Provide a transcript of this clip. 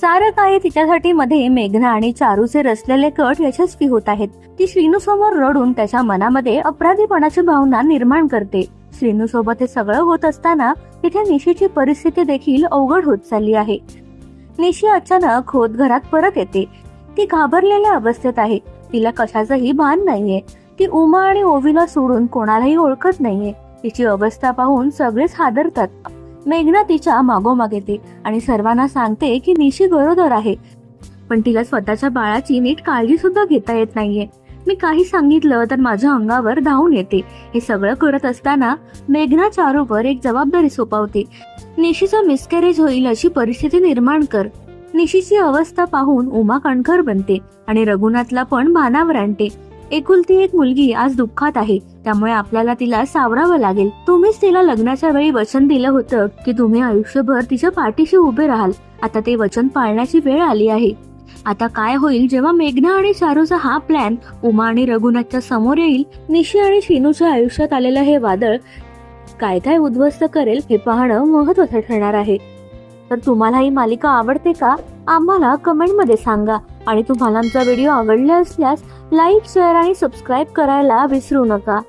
सारं काही तिच्यासाठी मध्ये मेघना आणि चारूचे रचलेले कट यशस्वी होत आहेत. ती श्रीनू समोर रडून त्याच्या मनामध्ये अपराधीपणाची भावना निर्माण करते. श्रीनू सोबत हे सगळं होत असताना तिथे निशीची परिस्थिती देखील अवघड होत चालली आहे. निशी अचानक होत घरात परत येते. ती घाबरलेल्या अवस्थेत आहे. तिला कशाचंही भान नाहीये. ती उमा आणि ओवीला सोडून कोणालाही ओळखत नाहीये. तिची अवस्था पाहून सगळेच हादरतात. मेघना तिच्या मागोमाग येते आणि सर्वांना सांगते की निशी गरोदर आहे. पण तिला स्वतःच्या बाळाची नीट काळजी सुद्धा घेता येत नाहीये. मी काही सांगितलं तर माझ्या अंगावर धावून येते. हे सगळं करत असताना मेघना चारूवर एक जबाबदारी सोपवते. निशीचं मिसकॅरेज होईल अशी परिस्थिती निर्माण कर. निशीची अवस्था पाहून उमा कणखर बनते आणि रघुनाथला पण भानावर आणते. एकुलती एक मुलगी आज दुःखात आहे. त्यामुळे आपल्याला तिला सावरावं लागेल. तुम्हीच तिला लग्नाच्या वेळी वचन दिलं होतं की तुम्ही आयुष्यभर तिच्या पाठीशी उभे राहाल. आता ते वचन पाळण्याची वेळ आली आहे. आता काय होईल जेव्हा मेघना आणि शारूचा हा प्लॅन उमा आणि रघुनाथच्या समोर येईल निशी आणि शिनूच्या आयुष्यात आलेलं हे वादळ काय काय उद्ध्वस्त करेल हे पाहणं महत्वाचं ठरणार आहे. तर तुम्हाला ही मालिका आवडते का? आम्हाला कमेंटमध्ये सांगा. आणि तुम्हाला आमचा व्हिडिओ आवडला असल्यास लाईक शेअर आणि सबस्क्राईब करायला विसरू नका.